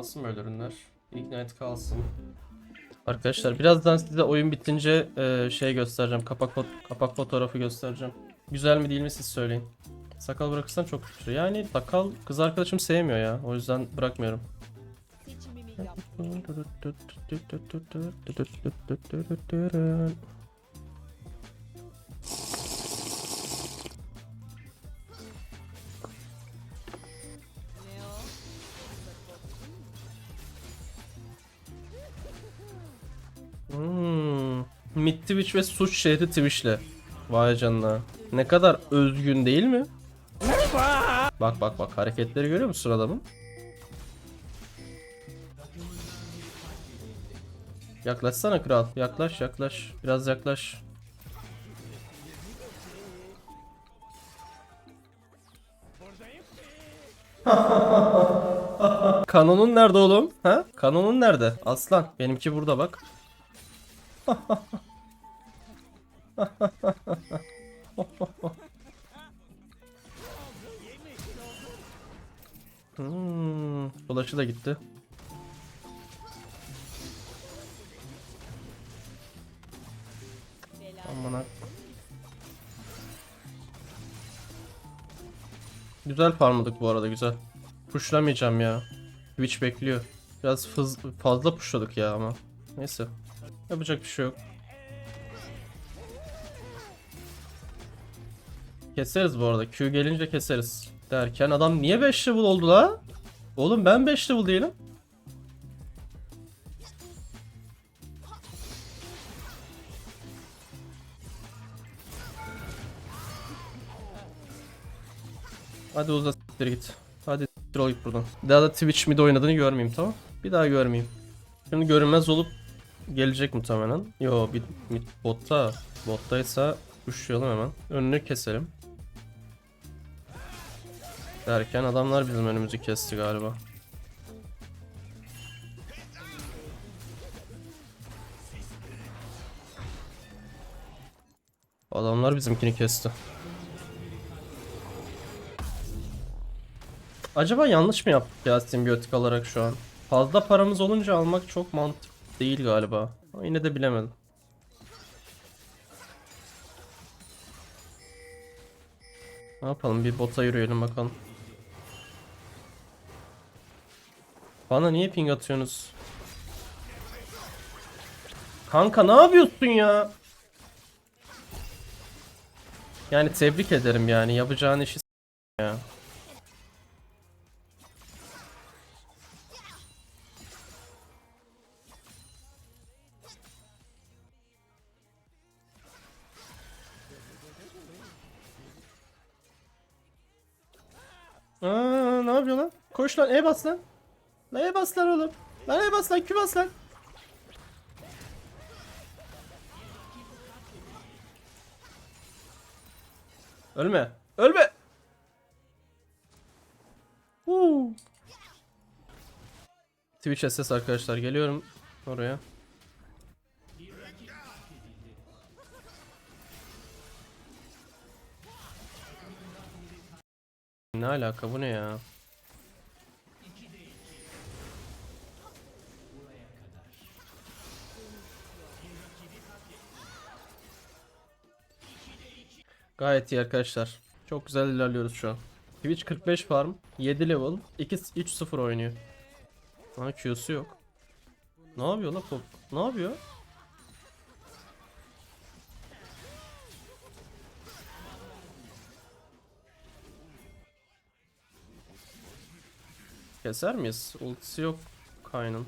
Kalsın böyle ürünler. Ignite kalsın. Arkadaşlar birazdan size oyun bitince e, şey göstereceğim. Kapak fot- kapak fotoğrafı göstereceğim. Güzel mi değil mi siz söyleyin. Sakal bırakırsan çok kötü. Yani sakal kız arkadaşım sevmiyor ya. O yüzden bırakmıyorum. Seçimimi yap. Mid Twitch ve suç şehri Twitch'le. Vay canına. Ne kadar özgün değil mi? Bak bak bak hareketleri görüyor musun adamın? Yaklaşsana kral. Yaklaş yaklaş. Biraz yaklaş. Kanonun nerede oğlum? Ha? Kanonun nerede? Aslan. Benimki burada bak. Hmm, Flaşı da gitti. Aman. Güzel farmladık bu arada güzel. Pushlamayacağım ya. Twitch bekliyor. Biraz fazla pushladık ya ama. Neyse. Yapacak bir şey yok. Keseriz bu arada. Q gelince keseriz. Derken adam niye 5 level oldu la? Oğlum ben 5 level değilim. Hadi uza siktir git. Hadi siktir ol git buradan. Bir daha da Twitch mid oynadığını görmeyeyim tamam. Bir daha görmeyeyim. Şimdi görünmez olup gelecek muhtemelen. Yo mid, mid botta. Bottaysa pushlayalım hemen. Önünü keselim. Derken adamlar bizim önümüzü kesti galiba. Adamlar bizimkini kesti. Acaba yanlış mı yaptık ya simbiyotik alarak şu an? Fazla paramız olunca almak çok mantıklı değil galiba. Ama yine de bilemedim. Ne yapalım bir bota yürüyelim bakalım. Bana niye ping atıyorsunuz? Kanka ne yapıyorsun ya? Yani tebrik ederim yani yapacağın işi yapıyor lan? Koş lan E bas lan. Lan E bas lan oğlum. Lan E bas lan Q bas lan. Ölme. Ölme. Huu. Twitch SS arkadaşlar geliyorum oraya. Ne alaka bu ne ya? Gayet iyi arkadaşlar. Çok güzel ilerliyoruz şu an. Twitch 45 farm, 7 level, 2 3-0 oynuyor. Ha Q'su yok. Ne yapıyor lan pop? Ne yapıyor? Keser miyiz? Ultisi yok Kayn'ın.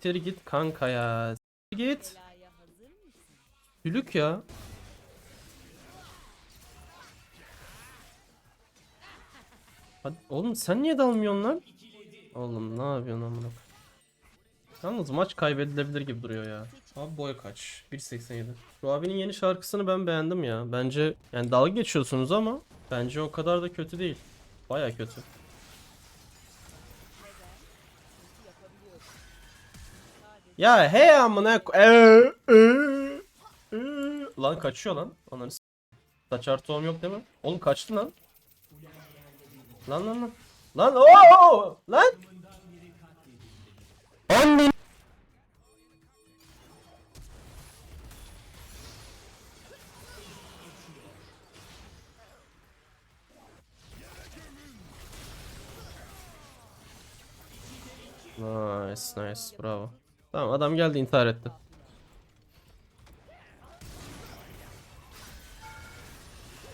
Siktir git kanka ya. Siktir git. Hülük ya. Hadi oğlum sen niye dalmıyorsun lan? Oğlum ne yapıyorsun amına? Yalnız maç kaybedilebilir gibi duruyor ya. Abi boy kaç? 1.87. Şu yeni şarkısını ben beğendim ya. Bence yani dalga geçiyorsunuz ama bence o kadar da kötü değil. Baya kötü. Ya hey amına Ee, ee, ee. Lan kaçıyor lan. Ananı s- Saç artı oğlum yok değil mi? Oğlum kaçtı lan. Lan lan lan. Lan ooo lan. Anne. Nice nice bravo. Tamam adam geldi intihar etti.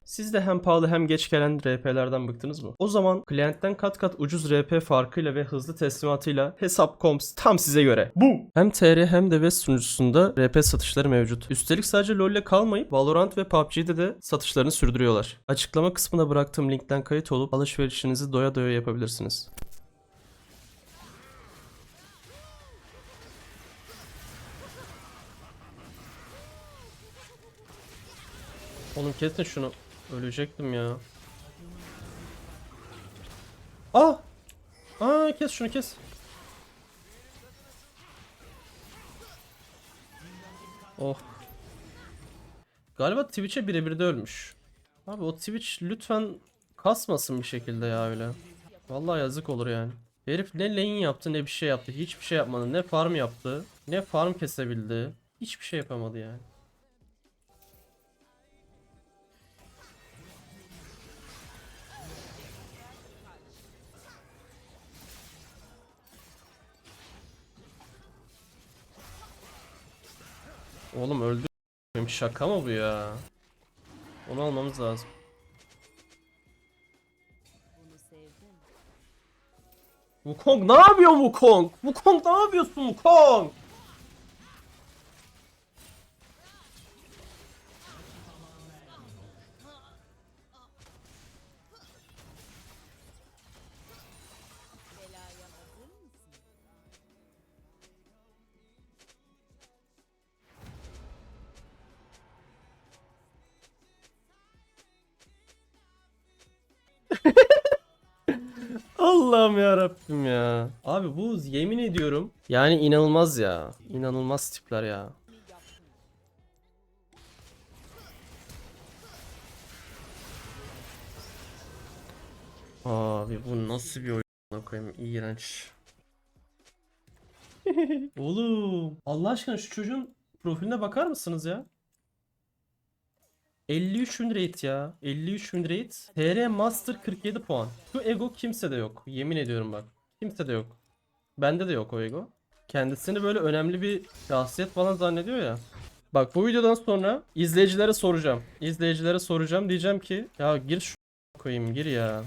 Siz de hem pahalı hem geç gelen RP'lerden bıktınız mı? O zaman klientten kat kat ucuz RP farkıyla ve hızlı teslimatıyla Hesap.coms tam size göre. Bu! Hem TR hem de West sunucusunda RP satışları mevcut. Üstelik sadece LoL'le kalmayıp Valorant ve PUBG'de de satışlarını sürdürüyorlar. Açıklama kısmına bıraktığım linkten kayıt olup alışverişinizi doya doya yapabilirsiniz. Oğlum kesin şunu. Ölecektim ya. Aa! Aa kes şunu kes. Oh. Galiba Twitch'e birebir de ölmüş. Abi o Twitch lütfen kasmasın bir şekilde ya öyle. Vallahi yazık olur yani. Herif ne lane yaptı ne bir şey yaptı. Hiçbir şey yapmadı. Ne farm yaptı. Ne farm kesebildi. Hiçbir şey yapamadı yani. Oğlum öldü. Şaka mı bu ya? Onu almamız lazım. Wukong ne yapıyor Wukong? Wukong ne yapıyorsun Wukong? Allah'ım ya Rabbim ya. Abi bu yemin ediyorum yani inanılmaz ya. İnanılmaz tipler ya. Abi bu nasıl bir oyun koyayım iğrenç. Oğlum Allah aşkına şu çocuğun profiline bakar mısınız ya? 53 win rate ya. 53 win rate. TR Master 47 puan. Şu ego kimsede yok. Yemin ediyorum bak. Kimsede yok. Bende de yok o ego. Kendisini böyle önemli bir şahsiyet falan zannediyor ya. Bak bu videodan sonra izleyicilere soracağım. İzleyicilere soracağım. Diyeceğim ki ya gir şu koyayım gir ya.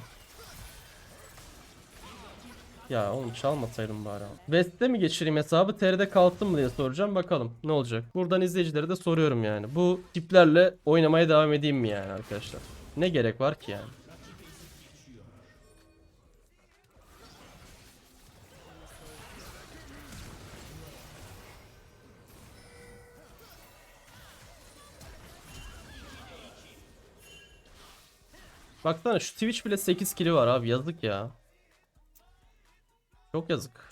Ya oğlum çalmasaydım bari. West'te mi geçireyim hesabı TR'de kalsın mı diye soracağım bakalım ne olacak. Buradan izleyicilere de soruyorum yani. Bu tiplerle oynamaya devam edeyim mi yani arkadaşlar? Ne gerek var ki yani? Baksana şu Twitch bile 8 kili var abi yazık ya. Çok yazık.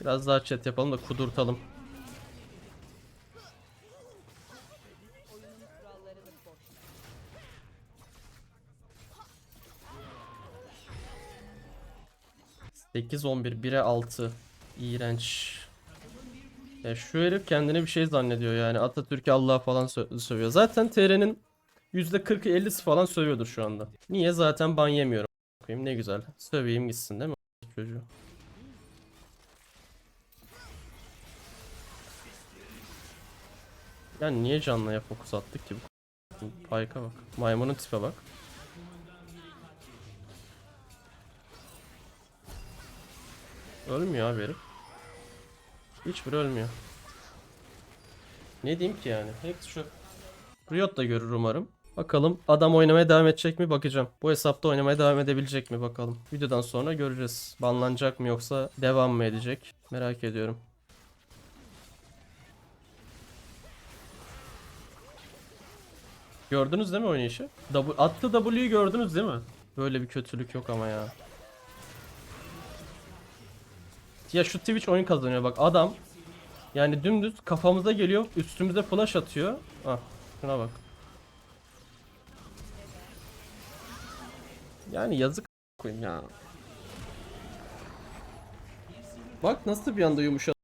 Biraz daha chat yapalım da kudurtalım. Sekiz 11 1'e 6. İğrenç. Ya şu herif kendine bir şey zannediyor yani. Atatürk'ü Allah falan sö- sövüyor. Zaten TR'nin %40'ı 50'si falan sövüyordur şu anda. Niye? Zaten ban yemiyorum. Koyayım ne güzel. Söveyim gitsin değil mi? Çocuğu. Yani niye canlıya fokus attık ki? Payka bak. Maymunun tipe bak. Ölmüyor abi herif. Hiçbiri ölmüyor. Ne diyeyim ki yani? Hepsi şu. Riot da görür umarım. Bakalım adam oynamaya devam edecek mi bakacağım. Bu hesapta oynamaya devam edebilecek mi bakalım. Videodan sonra göreceğiz. Banlanacak mı yoksa devam mı edecek? Merak ediyorum. Gördünüz değil mi oynayışı? W, attı W'yu gördünüz değil mi? Böyle bir kötülük yok ama ya. Ya şu Twitch oyun kazanıyor bak adam yani dümdüz kafamıza geliyor üstümüze flash atıyor. Ah şuna bak. Yani yazık koyayım ya. Bak nasıl bir anda yumuşadı.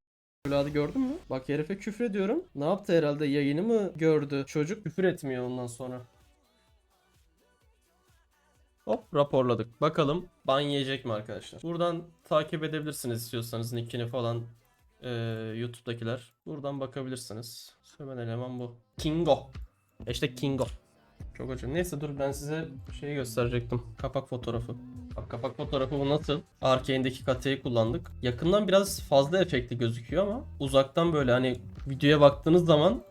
Evladı gördün mü? Bak herife küfür ediyorum. Ne yaptı herhalde yayını mı gördü? Çocuk küfür etmiyor ondan sonra. Hop raporladık. Bakalım ban yiyecek mi arkadaşlar? Buradan takip edebilirsiniz istiyorsanız nickini falan eee, YouTube'dakiler. Buradan bakabilirsiniz. Sömen eleman bu. Kingo. İşte Kingo. Çok acı. Neyse dur ben size şeyi gösterecektim. Kapak fotoğrafı. Bak kapak fotoğrafı bu nasıl? Arkane'deki kateyi kullandık. Yakından biraz fazla efektli gözüküyor ama uzaktan böyle hani videoya baktığınız zaman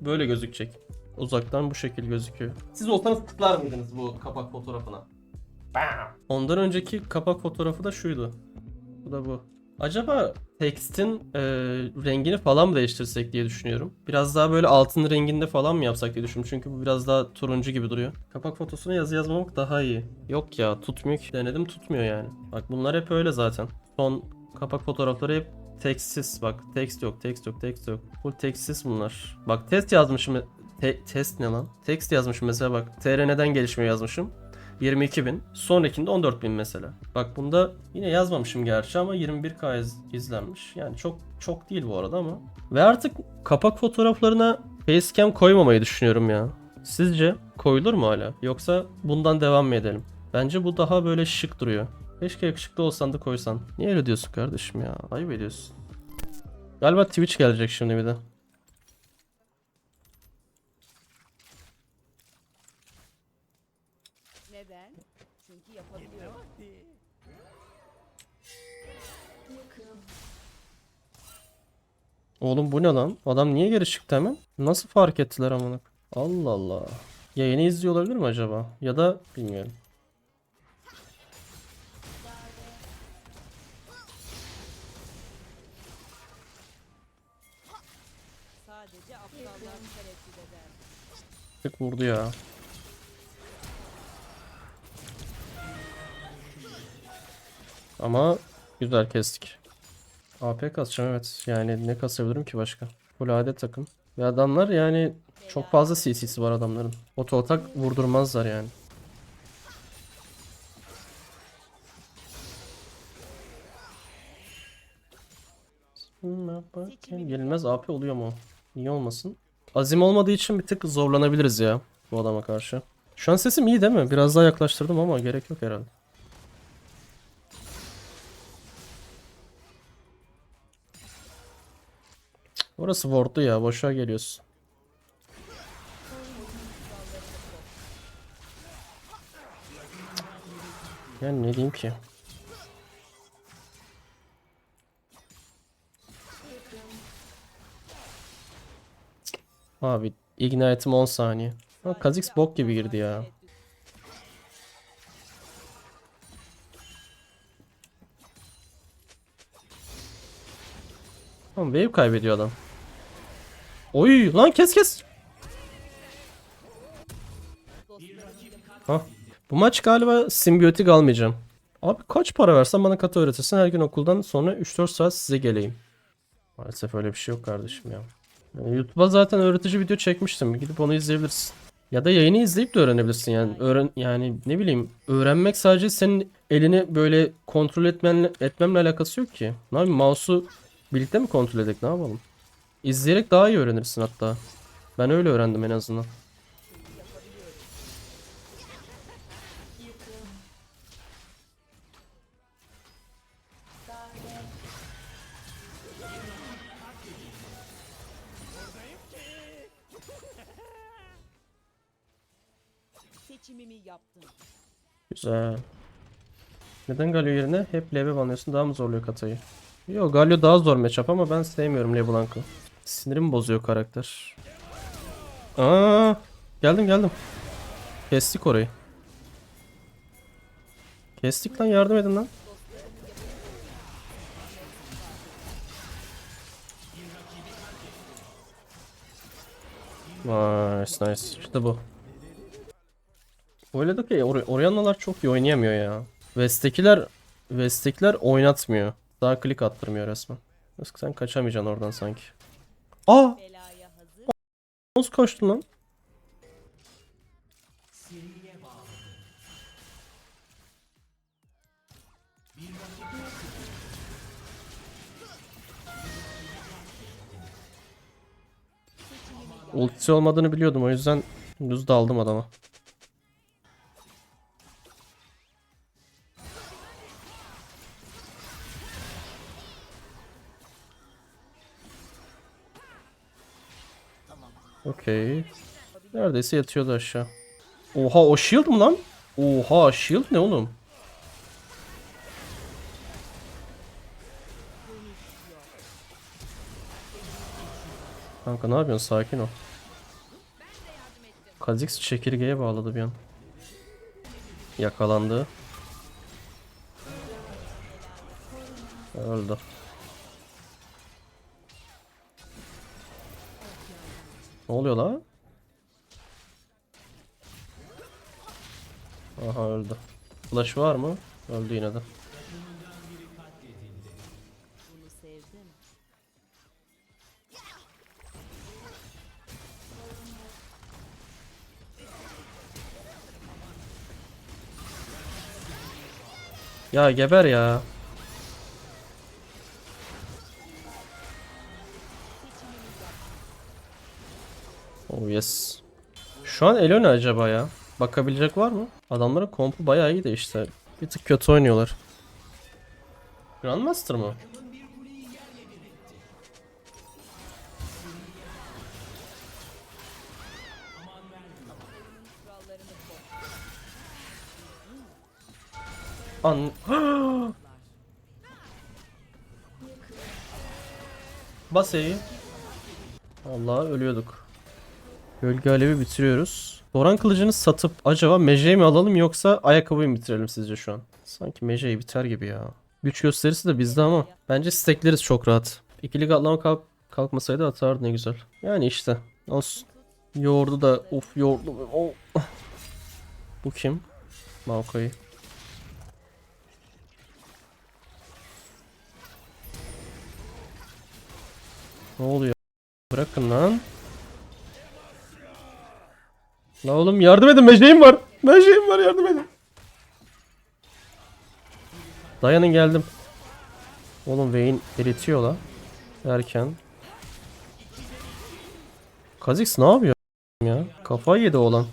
böyle gözükecek. Uzaktan bu şekil gözüküyor. Siz olsanız tıklar mıydınız bu kapak fotoğrafına? Bam! Ondan önceki kapak fotoğrafı da şuydu. Bu da bu. Acaba tekstin e, rengini falan mı değiştirsek diye düşünüyorum. Biraz daha böyle altın renginde falan mı yapsak diye düşünüyorum. Çünkü bu biraz daha turuncu gibi duruyor. Kapak fotosuna yazı yazmamak daha iyi. Yok ya tutmuyor ki. Denedim tutmuyor yani. Bak bunlar hep öyle zaten. Son kapak fotoğrafları hep tekstsiz. Bak tekst yok, tekst yok, tekst yok. Full tekstsiz bunlar. Bak test yazmışım. Te- test ne lan? Text yazmışım mesela bak. TRN'den gelişme yazmışım. 22.000. Sonrakinde 14.000 mesela. Bak bunda yine yazmamışım gerçi ama 21k iz- izlenmiş. Yani çok çok değil bu arada ama. Ve artık kapak fotoğraflarına facecam koymamayı düşünüyorum ya. Sizce koyulur mu hala? Yoksa bundan devam mı edelim? Bence bu daha böyle şık duruyor. Keşke yakışıklı olsan da koysan. Niye öyle diyorsun kardeşim ya? Ayıp ediyorsun. Galiba Twitch gelecek şimdi bir de. Neden? Çünkü yapabiliyor. Oğlum bu ne lan? Adam niye geri çıktı hemen? Nasıl fark ettiler amına? Allah Allah. Yayını izliyor olabilir mi acaba? Ya da bilmiyorum. Tık vurdu ya. Ama güzel kestik. AP kasacağım evet. Yani ne kasabilirim ki başka? Full AD takım. Ve adamlar yani çok fazla CC'si var adamların. Oto atak vurdurmazlar yani. Yenilmez AP oluyor mu? Niye olmasın? Azim olmadığı için bir tık zorlanabiliriz ya bu adama karşı. Şu an sesim iyi değil mi? Biraz daha yaklaştırdım ama gerek yok herhalde. Orası wardlu ya. Boşa geliyorsun. Yani ne diyeyim ki? Abi Ignite'ım 10 saniye. Ha, Kha'Zix bok gibi girdi ya. Tamam wave kaybediyor adam. Oy lan kes kes. Ha. Bu maç galiba simbiyotik almayacağım. Abi kaç para versen bana kata öğretirsin her gün okuldan sonra 3-4 saat size geleyim. Maalesef öyle bir şey yok kardeşim ya. Yani YouTube'a zaten öğretici video çekmiştim. Gidip onu izleyebilirsin. Ya da yayını izleyip de öğrenebilirsin yani. Öğren yani ne bileyim öğrenmek sadece senin elini böyle kontrol etmenle etmemle alakası yok ki. Ne yapayım mouse'u birlikte mi kontrol edek ne yapalım? İzleyerek daha iyi öğrenirsin hatta. Ben öyle öğrendim en azından. Seçimimi yaptım. Güzel. Neden Galio yerine hep LB banlıyorsun? Daha mı zorluyor katayı? Yo Galio daha zor matchup ama ben sevmiyorum LeBlanc'ı. Sinirimi bozuyor karakter. Aa, geldim geldim. Kestik orayı. Kestik lan yardım edin lan. Nice nice. İşte bu. Öyle de ki or Orianna'lar çok iyi oynayamıyor ya. West'tekiler West'tekiler oynatmıyor. Daha klik attırmıyor resmen. Sen kaçamayacaksın oradan sanki. Aa! Nasıl koştun lan? Ultisi olmadığını biliyordum o yüzden düz daldım adama. Okey. Neredeyse yatıyordu aşağı. Oha o shield mı lan? Oha shield ne oğlum? Kanka ne yapıyorsun? Sakin ol. Kha'Zix çekirgeye bağladı bir an. Yakalandı. Öldü. Ne oluyor la? Aha öldü. Flash var mı? Öldü yine de. Ya geber ya. Yes. Şu an Elo acaba ya? Bakabilecek var mı? Adamların kompu bayağı iyi de işte. Bir tık kötü oynuyorlar. Grandmaster mı? An... Bas E'yi. Allah ölüyorduk. Gölge alevi bitiriyoruz. Doran kılıcını satıp acaba Meje'yi mi alalım yoksa ayakkabıyı mı bitirelim sizce şu an? Sanki Meje'yi biter gibi ya. Güç gösterisi de bizde ama. Bence stekleriz çok rahat. İkili katlama kalk kalkmasaydı atardı ne güzel. Yani işte. Olsun. Yoğurdu da uf yoğurdu. Oh. Bu kim? Maokai. Ne oluyor? Bırakın lan. La oğlum yardım edin meceğim var. Meceğim var yardım edin. Dayanın geldim. Oğlum Vayne eritiyor la. Erken. Kha'Zix ne yapıyor ya? Kafayı yedi oğlan.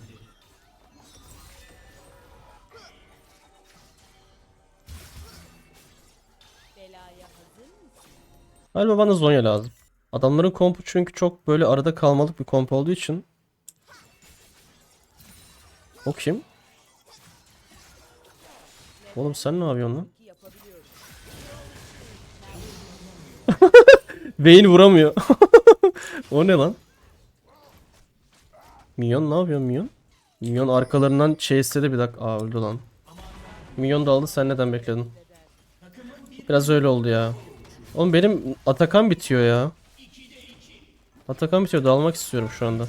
Galiba bana Zonya lazım. Adamların kompu çünkü çok böyle arada kalmalık bir komp olduğu için. O kim? Oğlum sen ne yapıyorsun lan? Vayne vuramıyor. o ne lan? Minyon ne yapıyor Minyon? Minyon arkalarından şey istedi bir dakika. Aa öldü lan. Minyon da aldı sen neden bekledin? Biraz öyle oldu ya. Oğlum benim Atakan bitiyor ya. Atakan bitiyor dalmak istiyorum şu anda.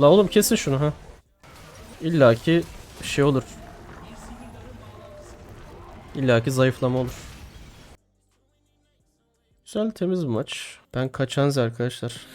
La oğlum kesin şunu ha. İlla ki şey olur. İlla ki zayıflama olur. Güzel temiz maç. Ben kaçanız arkadaşlar.